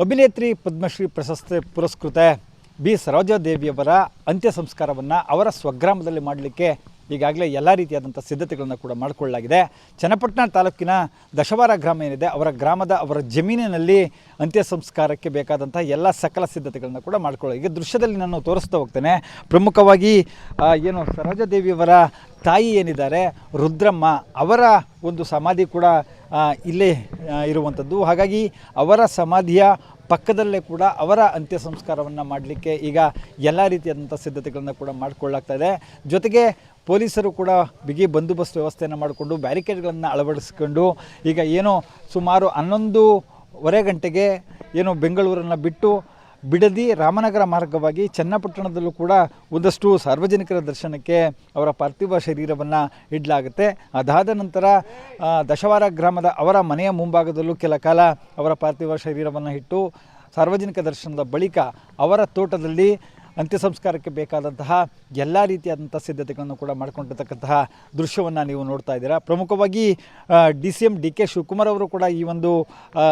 ಅಭಿನೇತ್ರಿ ಪದ್ಮಶ್ರೀ ಪ್ರಶಸ್ತಿ ಪುರಸ್ಕೃತ ಬಿ. ಸರೋಜಾದೇವಿಯವರ ಅಂತ್ಯ ಸಂಸ್ಕಾರವನ್ನು ಅವರ ಸ್ವಗ್ರಾಮದಲ್ಲಿ ಮಾಡಲಿಕ್ಕೆ ಈಗಾಗಲೇ ಎಲ್ಲ ರೀತಿಯಾದಂಥ ಸಿದ್ಧತೆಗಳನ್ನು ಕೂಡ ಮಾಡಿಕೊಳ್ಳಲಾಗಿದೆ. ಚನ್ನಪಟ್ಟಣ ತಾಲೂಕಿನ ದಶವಾರ ಗ್ರಾಮ ಏನಿದೆ, ಅವರ ಗ್ರಾಮದ ಅವರ ಜಮೀನಿನಲ್ಲಿ ಅಂತ್ಯ ಸಂಸ್ಕಾರಕ್ಕೆ ಬೇಕಾದಂಥ ಎಲ್ಲ ಸಕಲ ಸಿದ್ಧತೆಗಳನ್ನು ಕೂಡ ಮಾಡಿಕೊಳ್ಳಿ ಈಗ ದೃಶ್ಯದಲ್ಲಿ ನಾನು ತೋರಿಸ್ತಾ ಹೋಗ್ತೇನೆ. ಪ್ರಮುಖವಾಗಿ ಏನು ಸರೋಜಾದೇವಿಯವರ ತಾಯಿ ಏನಿದ್ದಾರೆ, ರುದ್ರಮ್ಮ ಅವರ ಒಂದು ಸಮಾಧಿ ಕೂಡ ಇಲ್ಲೇ ಇರುವಂಥದ್ದು ಹಾಗಾಗಿ ಅವರ ಸಮಾಧಿಯ ಪಕ್ಕದಲ್ಲೇ ಕೂಡ ಅವರ ಅಂತ್ಯ ಸಂಸ್ಕಾರವನ್ನು ಮಾಡಲಿಕ್ಕೆ ಈಗ ಎಲ್ಲ ರೀತಿಯಾದಂಥ ಸಿದ್ಧತೆಗಳನ್ನು ಕೂಡ ಮಾಡಿಕೊಳ್ಳಾಗ್ತಾ ಇದೆ. ಜೊತೆಗೆ ಪೊಲೀಸರು ಕೂಡ ಬಿಗಿ ಬಂದೋಬಸ್ತ್ ವ್ಯವಸ್ಥೆಯನ್ನು ಮಾಡಿಕೊಂಡು ಬ್ಯಾರಿಕೇಡ್ಗಳನ್ನು ಅಳವಡಿಸ್ಕೊಂಡು ಈಗ ಏನೋ ಸುಮಾರು ಹನ್ನೊಂದೂವರೆ ಗಂಟೆಗೆ ಏನು ಬೆಂಗಳೂರನ್ನು ಬಿಟ್ಟು ಬಿಡದಿ ರಾಮನಗರ ಮಾರ್ಗವಾಗಿ ಚನ್ನಪಟ್ಟಣದಲ್ಲೂ ಕೂಡ ಒಂದಷ್ಟು ಸಾರ್ವಜನಿಕರ ದರ್ಶನಕ್ಕೆ ಅವರ ಪಾರ್ಥಿವ ಶರೀರವನ್ನು ಇಡಲಾಗುತ್ತೆ. ಅದಾದ ನಂತರ ದಶವಾರ ಗ್ರಾಮದ ಅವರ ಮನೆಯ ಮುಂಭಾಗದಲ್ಲೂ ಕೆಲ ಕಾಲ ಅವರ ಪಾರ್ಥಿವ ಶರೀರವನ್ನು ಇಟ್ಟು ಸಾರ್ವಜನಿಕ ದರ್ಶನದ ಬಳಿಕ ಅವರ ತೋಟದಲ್ಲಿ ಅಂತ್ಯ ಸಂಸ್ಕಾರಕ್ಕೆ ಬೇಕಾದಂತಹ ಎಲ್ಲ ರೀತಿಯಾದಂಥ ಸಿದ್ಧತೆಗಳನ್ನು ಕೂಡ ಮಾಡಿಕೊಂಡಿರ್ತಕ್ಕಂತಹ ದೃಶ್ಯವನ್ನು ನೀವು ನೋಡ್ತಾ ಇದ್ದೀರಾ. ಪ್ರಮುಖವಾಗಿ D C M D K Shivakumar ಅವರು ಕೂಡ ಈ ಒಂದು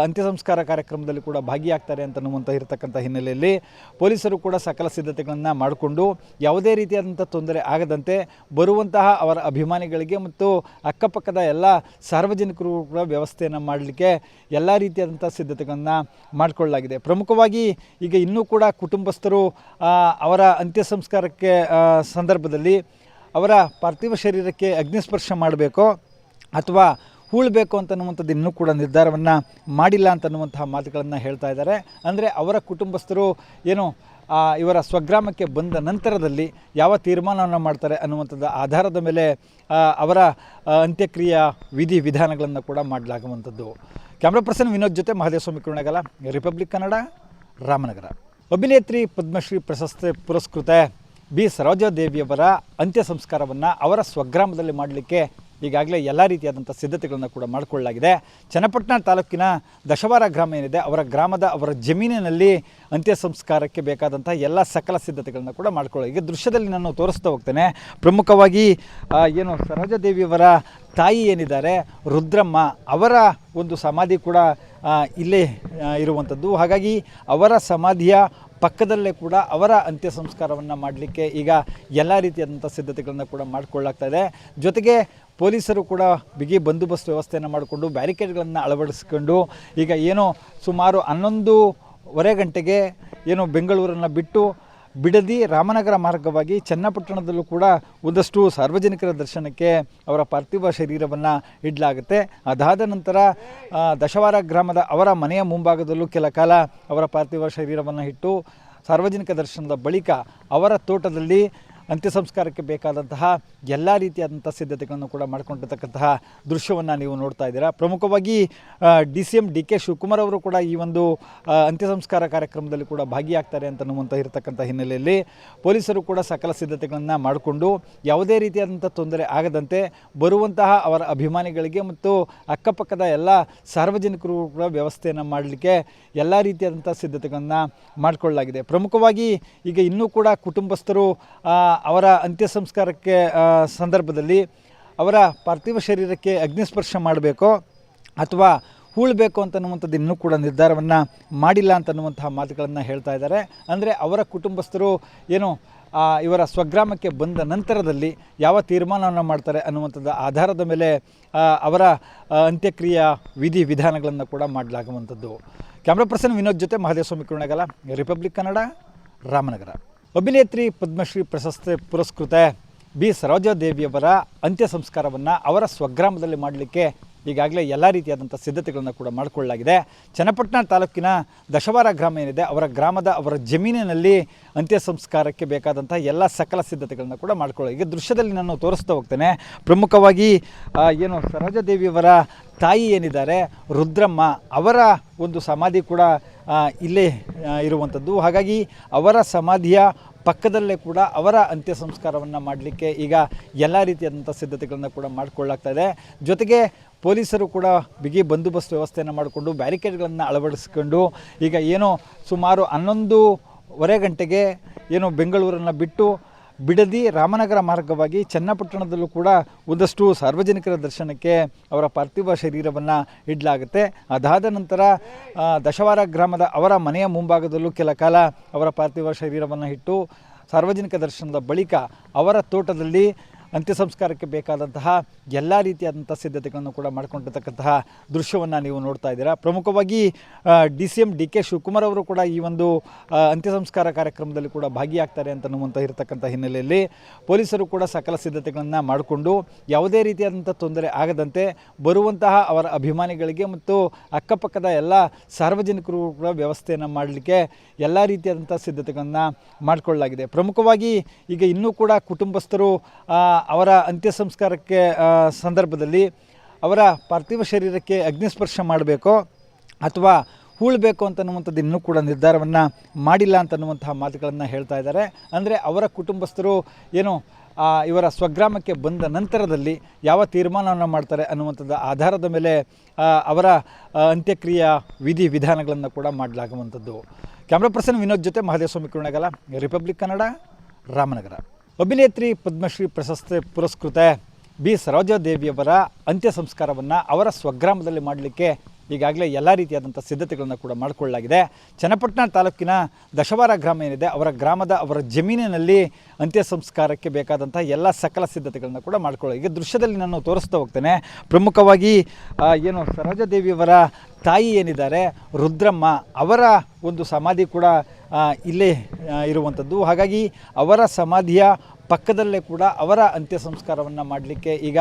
ಅಂತ್ಯ ಸಂಸ್ಕಾರ ಕಾರ್ಯಕ್ರಮದಲ್ಲಿ ಕೂಡ ಭಾಗಿಯಾಗ್ತಾರೆ ಅಂತನ್ನುವಂಥ ಇರತಕ್ಕಂಥ ಹಿನ್ನೆಲೆಯಲ್ಲಿ ಪೊಲೀಸರು ಕೂಡ ಸಕಲ ಸಿದ್ಧತೆಗಳನ್ನು ಮಾಡಿಕೊಂಡು ಯಾವುದೇ ರೀತಿಯಾದಂಥ ತೊಂದರೆ ಆಗದಂತೆ ಬರುವಂತಹ ಅವರ ಅಭಿಮಾನಿಗಳಿಗೆ ಮತ್ತು ಅಕ್ಕಪಕ್ಕದ ಎಲ್ಲ ಸಾರ್ವಜನಿಕರು ಕೂಡ ವ್ಯವಸ್ಥೆಯನ್ನು ಮಾಡಲಿಕ್ಕೆ ಎಲ್ಲ ರೀತಿಯಾದಂಥ ಸಿದ್ಧತೆಗಳನ್ನು ಮಾಡಿಕೊಳ್ಳಲಾಗಿದೆ. ಪ್ರಮುಖವಾಗಿ ಈಗ ಇನ್ನೂ ಕೂಡ ಕುಟುಂಬಸ್ಥರು ಅವರ ಅಂತ್ಯ ಸಂಸ್ಕಾರಕ್ಕೆ ಸಂದರ್ಭದಲ್ಲಿ ಅವರ ಪಾರ್ಥಿವ ಶರೀರಕ್ಕೆ ಅಗ್ನಿಸ್ಪರ್ಶ ಮಾಡಬೇಕೋ ಅಥವಾ ಹೂಳಬೇಕು ಅಂತನ್ನುವಂಥದ್ದು ಇನ್ನೂ ಕೂಡ ನಿರ್ಧಾರವನ್ನು ಮಾಡಿಲ್ಲ ಅಂತನ್ನುವಂತಹ ಮಾತುಗಳನ್ನು ಹೇಳ್ತಾ ಇದ್ದಾರೆ. ಅಂದರೆ ಅವರ ಕುಟುಂಬಸ್ಥರು ಏನು ಇವರ ಸ್ವಗ್ರಾಮಕ್ಕೆ ಬಂದ ನಂತರದಲ್ಲಿ ಯಾವ ತೀರ್ಮಾನವನ್ನು ಮಾಡ್ತಾರೆ ಅನ್ನುವಂಥದ್ದು ಆಧಾರದ ಮೇಲೆ ಅವರ ಅಂತ್ಯಕ್ರಿಯೆ ವಿಧಿ ವಿಧಾನಗಳನ್ನು ಕೂಡ ಮಾಡಲಾಗುವಂಥದ್ದು. ಕ್ಯಾಮ್ರಾ ಪರ್ಸನ್ ವಿನೋದ್ ಜೊತೆ ಮಹದೇವಸ್ವಾಮಿ ಕುರುಣಗಲ, ರಿಪಬ್ಲಿಕ್ ಕನ್ನಡ, ರಾಮನಗರ. ಅಭಿನೇತ್ರಿ ಪದ್ಮಶ್ರೀ ಪ್ರಶಸ್ತಿ ಪುರಸ್ಕೃತ ಬಿ ಸರೋಜಾದೇವಿಯವರ ಅಂತ್ಯ ಸಂಸ್ಕಾರವನ್ನು ಅವರ ಸ್ವಗ್ರಾಮದಲ್ಲಿ ಮಾಡಲಿಕ್ಕೆ ಈಗಾಗಲೇ ಎಲ್ಲ ರೀತಿಯಾದಂಥ ಸಿದ್ಧತೆಗಳನ್ನು ಕೂಡ ಮಾಡಿಕೊಳ್ಳಲಾಗಿದೆ. ಚನ್ನಪಟ್ಟಣ ತಾಲೂಕಿನ ದಶವಾರ ಗ್ರಾಮ ಏನಿದೆ, ಅವರ ಗ್ರಾಮದ ಅವರ ಜಮೀನಿನಲ್ಲಿ ಅಂತ್ಯ ಸಂಸ್ಕಾರಕ್ಕೆ ಬೇಕಾದಂಥ ಎಲ್ಲ ಸಕಲ ಸಿದ್ಧತೆಗಳನ್ನು ಕೂಡ ಮಾಡಿಕೊಳ್ಳೋ ಈಗ ದೃಶ್ಯದಲ್ಲಿ ನಾನು ತೋರಿಸ್ತಾ ಹೋಗ್ತೇನೆ. ಪ್ರಮುಖವಾಗಿ ಏನು ಸರೋಜಾದೇವಿಯವರ ತಾಯಿ ಏನಿದ್ದಾರೆ, ರುದ್ರಮ್ಮ ಅವರ ಒಂದು ಸಮಾಧಿ ಕೂಡ ಇಲ್ಲೇ ಇರುವಂಥದ್ದು. ಹಾಗಾಗಿ ಅವರ ಸಮಾಧಿಯ ಪಕ್ಕದಲ್ಲೇ ಕೂಡ ಅವರ ಅಂತ್ಯ ಸಂಸ್ಕಾರವನ್ನು ಮಾಡಲಿಕ್ಕೆ ಈಗ ಎಲ್ಲ ರೀತಿಯಾದಂಥ ಸಿದ್ಧತೆಗಳನ್ನು ಕೂಡ ಮಾಡಿಕೊಳ್ಳಾಗ್ತಾ ಇದೆ. ಜೊತೆಗೆ ಪೊಲೀಸರು ಕೂಡ ಬಿಗಿ ಬಂದೋಬಸ್ತ್ ವ್ಯವಸ್ಥೆಯನ್ನು ಮಾಡಿಕೊಂಡು ಬ್ಯಾರಿಕೇಡ್ಗಳನ್ನು ಅಳವಡಿಸ್ಕೊಂಡು ಈಗ ಏನೋ ಸುಮಾರು ಹನ್ನೊಂದುವರೆ ಗಂಟೆಗೆ ಏನು ಬೆಂಗಳೂರನ್ನು ಬಿಟ್ಟು ಬಿಡದಿ ರಾಮನಗರ ಮಾರ್ಗವಾಗಿ ಚನ್ನಪಟ್ಟಣದಲ್ಲೂ ಕೂಡ ಒಂದಷ್ಟು ಸಾರ್ವಜನಿಕರ ದರ್ಶನಕ್ಕೆ ಅವರ ಪಾರ್ಥಿವ ಶರೀರವನ್ನು ಇಡಲಾಗುತ್ತೆ. ಅದಾದ ನಂತರ ದಶವಾರ ಗ್ರಾಮದ ಅವರ ಮನೆಯ ಮುಂಭಾಗದಲ್ಲೂ ಕೆಲ ಕಾಲ ಅವರ ಪಾರ್ಥಿವ ಶರೀರವನ್ನು ಇಟ್ಟು ಸಾರ್ವಜನಿಕ ದರ್ಶನದ ಬಳಿಕ ಅವರ ತೋಟದಲ್ಲಿ ಅಂತ್ಯ ಸಂಸ್ಕಾರಕ್ಕೆ ಬೇಕಾದಂತಹ ಎಲ್ಲ ರೀತಿಯಾದಂಥ ಸಿದ್ಧತೆಗಳನ್ನು ಕೂಡ ಮಾಡಿಕೊಂಡಿರ್ತಕ್ಕಂತಹ ದೃಶ್ಯವನ್ನು ನೀವು ನೋಡ್ತಾ ಇದ್ದೀರಾ. ಪ್ರಮುಖವಾಗಿ D C M D K Shivakumar ಅವರು ಕೂಡ ಈ ಒಂದು ಅಂತ್ಯ ಸಂಸ್ಕಾರ ಕಾರ್ಯಕ್ರಮದಲ್ಲಿ ಕೂಡ ಭಾಗಿಯಾಗ್ತಾರೆ ಅಂತನ್ನುವಂಥ ಇರತಕ್ಕಂಥ ಹಿನ್ನೆಲೆಯಲ್ಲಿ ಪೊಲೀಸರು ಕೂಡ ಸಕಲ ಸಿದ್ಧತೆಗಳನ್ನು ಮಾಡಿಕೊಂಡು ಯಾವುದೇ ರೀತಿಯಾದಂಥ ತೊಂದರೆ ಆಗದಂತೆ ಬರುವಂತಹ ಅವರ ಅಭಿಮಾನಿಗಳಿಗೆ ಮತ್ತು ಅಕ್ಕಪಕ್ಕದ ಎಲ್ಲ ಸಾರ್ವಜನಿಕರು ಕೂಡ ವ್ಯವಸ್ಥೆಯನ್ನು ಮಾಡಲಿಕ್ಕೆ ಎಲ್ಲ ರೀತಿಯಾದಂಥ ಸಿದ್ಧತೆಗಳನ್ನು ಮಾಡಿಕೊಳ್ಳಲಾಗಿದೆ. ಪ್ರಮುಖವಾಗಿ ಈಗ ಇನ್ನೂ ಕೂಡ ಕುಟುಂಬಸ್ಥರು ಅವರ ಅಂತ್ಯ ಸಂಸ್ಕಾರಕ್ಕೆ ಸಂದರ್ಭದಲ್ಲಿ ಅವರ ಪಾರ್ಥಿವ ಶರೀರಕ್ಕೆ ಅಗ್ನಿಸ್ಪರ್ಶ ಮಾಡಬೇಕೋ ಅಥವಾ ಹೂಳಬೇಕು ಅಂತನ್ನುವಂಥದ್ದು ಇನ್ನೂ ಕೂಡ ನಿರ್ಧಾರವನ್ನು ಮಾಡಿಲ್ಲ ಅಂತನ್ನುವಂತಹ ಮಾತುಗಳನ್ನು ಹೇಳ್ತಾ ಇದ್ದಾರೆ. ಅಂದರೆ ಅವರ ಕುಟುಂಬಸ್ಥರು ಏನು ಇವರ ಸ್ವಗ್ರಾಮಕ್ಕೆ ಬಂದ ನಂತರದಲ್ಲಿ ಯಾವ ತೀರ್ಮಾನವನ್ನು ಮಾಡ್ತಾರೆ ಅನ್ನುವಂಥದ್ದು ಆಧಾರದ ಮೇಲೆ ಅವರ ಅಂತ್ಯಕ್ರಿಯೆ ವಿಧಿ ವಿಧಾನಗಳನ್ನು ಕೂಡ ಮಾಡಲಾಗುವಂಥದ್ದು. ಕ್ಯಾಮ್ರಾ ಪರ್ಸನ್ ವಿನೋದ್ ಜೊತೆ ಮಹದೇವಸ್ವಾಮಿ ಕುರುಣಗಲ, ರಿಪಬ್ಲಿಕ್ ಕನ್ನಡ, ರಾಮನಗರ. ಅಭಿನೇತ್ರಿ ಪದ್ಮಶ್ರೀ ಪ್ರಶಸ್ತಿ ಪುರಸ್ಕೃತ ಬಿ ಸರೋಜಾದೇವಿಯವರ ಅಂತ್ಯ ಸಂಸ್ಕಾರವನ್ನು ಅವರ ಸ್ವಗ್ರಾಮದಲ್ಲಿ ಮಾಡಲಿಕ್ಕೆ ಈಗಾಗಲೇ ಎಲ್ಲ ರೀತಿಯಾದಂಥ ಸಿದ್ಧತೆಗಳನ್ನು ಕೂಡ ಮಾಡಿಕೊಳ್ಳಲಾಗಿದೆ. ಚನ್ನಪಟ್ಟಣ ತಾಲೂಕಿನ ದಶವಾರ ಗ್ರಾಮ ಏನಿದೆ, ಅವರ ಗ್ರಾಮದ ಅವರ ಜಮೀನಿನಲ್ಲಿ ಅಂತ್ಯ ಸಂಸ್ಕಾರಕ್ಕೆ ಬೇಕಾದಂಥ ಎಲ್ಲ ಸಕಲ ಸಿದ್ಧತೆಗಳನ್ನು ಕೂಡ ಮಾಡಿಕೊಳ್ಳಿ ಈಗ ದೃಶ್ಯದಲ್ಲಿ ನಾನು ತೋರಿಸ್ತಾ ಹೋಗ್ತೇನೆ. ಪ್ರಮುಖವಾಗಿ ಏನು ಸರೋಜಾದೇವಿಯವರ ತಾಯಿ ಏನಿದ್ದಾರೆ, ರುದ್ರಮ್ಮ ಅವರ ಒಂದು ಸಮಾಧಿ ಕೂಡ ಇಲ್ಲೇ ಇರುವಂಥದ್ದು ಹಾಗಾಗಿ ಅವರ ಸಮಾಧಿಯ ಪಕ್ಕದಲ್ಲೇ ಕೂಡ ಅವರ ಅಂತ್ಯ ಸಂಸ್ಕಾರವನ್ನು ಮಾಡಲಿಕ್ಕೆ ಈಗ ಎಲ್ಲ ರೀತಿಯಾದಂಥ ಸಿದ್ಧತೆಗಳನ್ನು ಕೂಡ ಮಾಡಿಕೊಳ್ಳಾಗ್ತಾ ಇದೆ. ಜೊತೆಗೆ ಪೊಲೀಸರು ಕೂಡ ಬಿಗಿ ಬಂದೋಬಸ್ತ್ ವ್ಯವಸ್ಥೆಯನ್ನು ಮಾಡಿಕೊಂಡು ಬ್ಯಾರಿಕೇಡ್ಗಳನ್ನು ಅಳವಡಿಸ್ಕೊಂಡು ಈಗ ಏನೋ ಸುಮಾರು ಹನ್ನೊಂದುವರೆ ಗಂಟೆಗೆ ಏನು ಬೆಂಗಳೂರನ್ನು ಬಿಟ್ಟು ಬಿಡದಿ ರಾಮನಗರ ಮಾರ್ಗವಾಗಿ ಚನ್ನಪಟ್ಟಣದಲ್ಲೂ ಕೂಡ ಒಂದಷ್ಟು ಸಾರ್ವಜನಿಕರ ದರ್ಶನಕ್ಕೆ ಅವರ ಪಾರ್ಥಿವ ಶರೀರವನ್ನು ಇಡಲಾಗುತ್ತೆ. ಅದಾದ ನಂತರ ದಶವಾರ ಗ್ರಾಮದ ಅವರ ಮನೆಯ ಮುಂಭಾಗದಲ್ಲೂ ಕೆಲ ಕಾಲ ಅವರ ಪಾರ್ಥಿವ ಶರೀರವನ್ನು ಇಟ್ಟು ಸಾರ್ವಜನಿಕ ದರ್ಶನದ ಬಳಿಕ ಅವರ ತೋಟದಲ್ಲಿ ಅಂತ್ಯ ಸಂಸ್ಕಾರಕ್ಕೆ ಬೇಕಾದಂತಹ ಎಲ್ಲ ರೀತಿಯಾದಂಥ ಸಿದ್ಧತೆಗಳನ್ನು ಕೂಡ ಮಾಡಿಕೊಂಡಿರ್ತಕ್ಕಂತಹ ದೃಶ್ಯವನ್ನು ನೀವು ನೋಡ್ತಾ ಇದ್ದೀರಾ. ಪ್ರಮುಖವಾಗಿ D C M D K Shivakumar ಅವರು ಕೂಡ ಈ ಒಂದು ಅಂತ್ಯ ಸಂಸ್ಕಾರ ಕಾರ್ಯಕ್ರಮದಲ್ಲಿ ಕೂಡ ಭಾಗಿಯಾಗ್ತಾರೆ ಅಂತನ್ನುವಂಥ ಇರತಕ್ಕಂಥ ಹಿನ್ನೆಲೆಯಲ್ಲಿ ಪೊಲೀಸರು ಕೂಡ ಸಕಲ ಸಿದ್ಧತೆಗಳನ್ನು ಮಾಡಿಕೊಂಡು ಯಾವುದೇ ರೀತಿಯಾದಂಥ ತೊಂದರೆ ಆಗದಂತೆ ಬರುವಂತಹ ಅವರ ಅಭಿಮಾನಿಗಳಿಗೆ ಮತ್ತು ಅಕ್ಕಪಕ್ಕದ ಎಲ್ಲ ಸಾರ್ವಜನಿಕರು ಕೂಡ ವ್ಯವಸ್ಥೆಯನ್ನು ಮಾಡಲಿಕ್ಕೆ ಎಲ್ಲ ರೀತಿಯಾದಂಥ ಸಿದ್ಧತೆಗಳನ್ನು ಮಾಡಿಕೊಳ್ಳಲಾಗಿದೆ. ಪ್ರಮುಖವಾಗಿ ಈಗ ಇನ್ನೂ ಕೂಡ ಕುಟುಂಬಸ್ಥರು ಅವರ ಅಂತ್ಯ ಸಂಸ್ಕಾರಕ್ಕೆ ಸಂದರ್ಭದಲ್ಲಿ ಅವರ ಪಾರ್ಥಿವ ಶರೀರಕ್ಕೆ ಅಗ್ನಿಸ್ಪರ್ಶ ಮಾಡಬೇಕೋ ಅಥವಾ ಹೂಳಬೇಕು ಅಂತನ್ನುವಂಥದ್ದು ಇನ್ನೂ ಕೂಡ ನಿರ್ಧಾರವನ್ನು ಮಾಡಿಲ್ಲ ಅಂತನ್ನುವಂತಹ ಮಾತುಗಳನ್ನು ಹೇಳ್ತಾ ಇದ್ದಾರೆ. ಅಂದರೆ ಅವರ ಕುಟುಂಬಸ್ಥರು ಏನು ಇವರ ಸ್ವಗ್ರಾಮಕ್ಕೆ ಬಂದ ನಂತರದಲ್ಲಿ ಯಾವ ತೀರ್ಮಾನವನ್ನು ಮಾಡ್ತಾರೆ ಅನ್ನುವಂಥದ್ದು ಆಧಾರದ ಮೇಲೆ ಅವರ ಅಂತ್ಯಕ್ರಿಯಾ ವಿಧಿ ವಿಧಾನಗಳನ್ನು ಕೂಡ ಮಾಡಲಾಗುವಂಥದ್ದು. ಕ್ಯಾಮ್ರಾ ಪರ್ಸನ್ ವಿನೋದ್ ಜೊತೆ ಮಹದೇವಸ್ವಾಮಿ ಕುರುಣಗಲ, ರಿಪಬ್ಲಿಕ್ ಕನ್ನಡ, ರಾಮನಗರ. ಅಭಿನೇತ್ರಿ ಪದ್ಮಶ್ರೀ ಪ್ರಶಸ್ತಿ ಪುರಸ್ಕೃತ ಬಿ ಸರೋಜಾದೇವಿಯವರ ಅಂತ್ಯ ಸಂಸ್ಕಾರವನ್ನು ಅವರ ಸ್ವಗ್ರಾಮದಲ್ಲಿ ಮಾಡಲಿಕ್ಕೆ ಈಗಾಗಲೇ ಎಲ್ಲ ರೀತಿಯಾದಂಥ ಸಿದ್ಧತೆಗಳನ್ನು ಕೂಡ ಮಾಡಿಕೊಳ್ಳಲಾಗಿದೆ. ಚನ್ನಪಟ್ಟಣ ತಾಲೂಕಿನ ದಶವಾರ ಗ್ರಾಮ ಏನಿದೆ, ಅವರ ಗ್ರಾಮದ ಅವರ ಜಮೀನಿನಲ್ಲಿ ಅಂತ್ಯ ಸಂಸ್ಕಾರಕ್ಕೆ ಬೇಕಾದಂಥ ಎಲ್ಲ ಸಕಲ ಸಿದ್ಧತೆಗಳನ್ನು ಕೂಡ ಮಾಡಿಕೊಳ್ಳಿ ಈಗ ದೃಶ್ಯದಲ್ಲಿ ನಾನು ತೋರಿಸ್ತಾ ಹೋಗ್ತೇನೆ. ಪ್ರಮುಖವಾಗಿ ಏನು ಸರೋಜಾದೇವಿಯವರ ತಾಯಿ ಏನಿದ್ದಾರೆ, ರುದ್ರಮ್ಮ ಅವರ ಒಂದು ಸಮಾಧಿ ಕೂಡ ಇಲ್ಲೇ ಇರುವಂಥದ್ದು. ಹಾಗಾಗಿ ಅವರ ಸಮಾಧಿಯ ಪಕ್ಕದಲ್ಲೇ ಕೂಡ ಅವರ ಅಂತ್ಯ ಸಂಸ್ಕಾರವನ್ನು ಮಾಡಲಿಕ್ಕೆ ಈಗ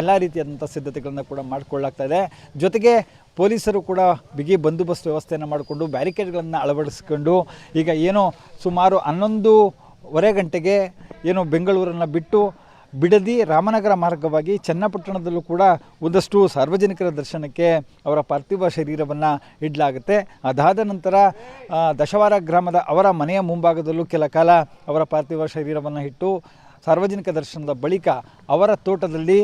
ಎಲ್ಲ ರೀತಿಯಾದಂಥ ಸಿದ್ಧತೆಗಳನ್ನು ಕೂಡ ಮಾಡಿಕೊಳ್ಳಾಗ್ತಾ ಇದೆ. ಜೊತೆಗೆ ಪೊಲೀಸರು ಕೂಡ ಬಿಗಿ ಬಂದೋಬಸ್ತ್ ವ್ಯವಸ್ಥೆಯನ್ನು ಮಾಡಿಕೊಂಡು ಬ್ಯಾರಿಕೇಡ್ಗಳನ್ನು ಅಳವಡಿಸ್ಕೊಂಡು ಈಗ ಏನೋ ಸುಮಾರು ಹನ್ನೊಂದುವರೆ ಗಂಟೆಗೆ ಏನು ಬೆಂಗಳೂರನ್ನು ಬಿಟ್ಟು ಬಿಡದಿ ರಾಮನಗರ ಮಾರ್ಗವಾಗಿ ಚನ್ನಪಟ್ಟಣದಲ್ಲೂ ಕೂಡ ಒಂದಷ್ಟು ಸಾರ್ವಜನಿಕರ ದರ್ಶನಕ್ಕೆ ಅವರ ಪಾರ್ಥಿವ ಶರೀರವನ್ನು ಇಡಲಾಗುತ್ತೆ. ಅದಾದ ನಂತರ ದಶವಾರ ಗ್ರಾಮದ ಅವರ ಮನೆಯ ಮುಂಭಾಗದಲ್ಲೂ ಕೆಲ ಕಾಲ ಅವರ ಪಾರ್ಥಿವ ಶರೀರವನ್ನು ಇಟ್ಟು ಸಾರ್ವಜನಿಕ ದರ್ಶನದ ಬಳಿಕ ಅವರ ತೋಟದಲ್ಲಿ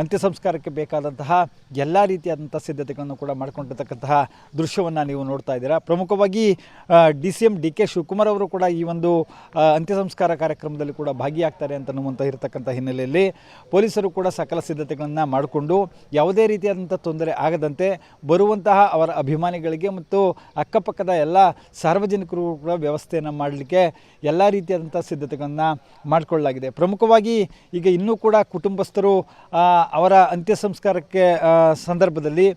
ಅಂತ್ಯ ಸಂಸ್ಕಾರಕ್ಕೆ ಬೇಕಾದಂತಹ ಎಲ್ಲ ರೀತಿಯಾದಂಥ ಸಿದ್ಧತೆಗಳನ್ನು ಕೂಡ ಮಾಡಿಕೊಂಡಿರ್ತಕ್ಕಂತಹ ದೃಶ್ಯವನ್ನು ನೀವು ನೋಡ್ತಾ ಇದ್ದೀರಾ. ಪ್ರಮುಖವಾಗಿ D C M D K Shivakumar ಅವರು ಕೂಡ ಈ ಒಂದು ಅಂತ್ಯ ಸಂಸ್ಕಾರ ಕಾರ್ಯಕ್ರಮದಲ್ಲಿ ಕೂಡ ಭಾಗಿಯಾಗ್ತಾರೆ ಅಂತನ್ನುವಂಥ ಇರತಕ್ಕಂಥ ಹಿನ್ನೆಲೆಯಲ್ಲಿ ಪೊಲೀಸರು ಕೂಡ ಸಕಲ ಸಿದ್ಧತೆಗಳನ್ನು ಮಾಡಿಕೊಂಡು ಯಾವುದೇ ರೀತಿಯಾದಂಥ ತೊಂದರೆ ಆಗದಂತೆ ಬರುವಂತಹ ಅವರ ಅಭಿಮಾನಿಗಳಿಗೆ ಮತ್ತು ಅಕ್ಕಪಕ್ಕದ ಎಲ್ಲ ಸಾರ್ವಜನಿಕರು ಕೂಡ ವ್ಯವಸ್ಥೆಯನ್ನು ಮಾಡಲಿಕ್ಕೆ ಎಲ್ಲ ರೀತಿಯಾದಂಥ ಸಿದ್ಧತೆಗಳನ್ನು ಮಾಡಿಕೊಳ್ಳಲಾಗಿದೆ. ಪ್ರಮುಖವಾಗಿ ಈಗ ಇನ್ನೂ ಕೂಡ ಕುಟುಂಬಸ್ಥರು ಅವರ ಅಂತ್ಯ ಸಂಸ್ಕಾರಕ್ಕೆ ಸಂದರ್ಭದಲ್ಲಿ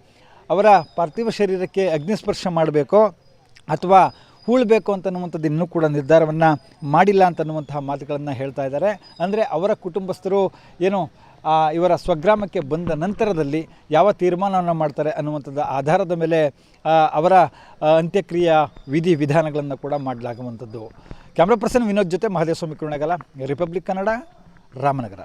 ಅವರ ಪಾರ್ಥಿವ ಶರೀರಕ್ಕೆ ಅಗ್ನಿಸ್ಪರ್ಶ ಮಾಡಬೇಕೋ ಅಥವಾ ಹೂಳಬೇಕು ಅಂತನ್ನುವಂಥದ್ದು ಇನ್ನೂ ಕೂಡ ನಿರ್ಧಾರವನ್ನು ಮಾಡಿಲ್ಲ ಅಂತನ್ನುವಂತಹ ಮಾತುಗಳನ್ನು ಹೇಳ್ತಾ ಇದ್ದಾರೆ. ಅಂದರೆ ಅವರ ಕುಟುಂಬಸ್ಥರು ಏನು ಇವರ ಸ್ವಗ್ರಾಮಕ್ಕೆ ಬಂದ ನಂತರದಲ್ಲಿ ಯಾವ ತೀರ್ಮಾನವನ್ನು ಮಾಡ್ತಾರೆ ಅನ್ನುವಂಥದ್ದು ಆಧಾರದ ಮೇಲೆ ಅವರ ಅಂತ್ಯಕ್ರಿಯೆ ವಿಧಿ ವಿಧಾನಗಳನ್ನು ಕೂಡ ಮಾಡಲಾಗುವಂಥದ್ದು. ಕ್ಯಾಮ್ರಾ ಪರ್ಸನ್ ವಿನೋದ್ ಜೊತೆ ಮಹದೇವಸ್ವಾಮಿ ಕುರುಣಗಲ, ರಿಪಬ್ಲಿಕ್ ಕನ್ನಡ, ರಾಮನಗರ.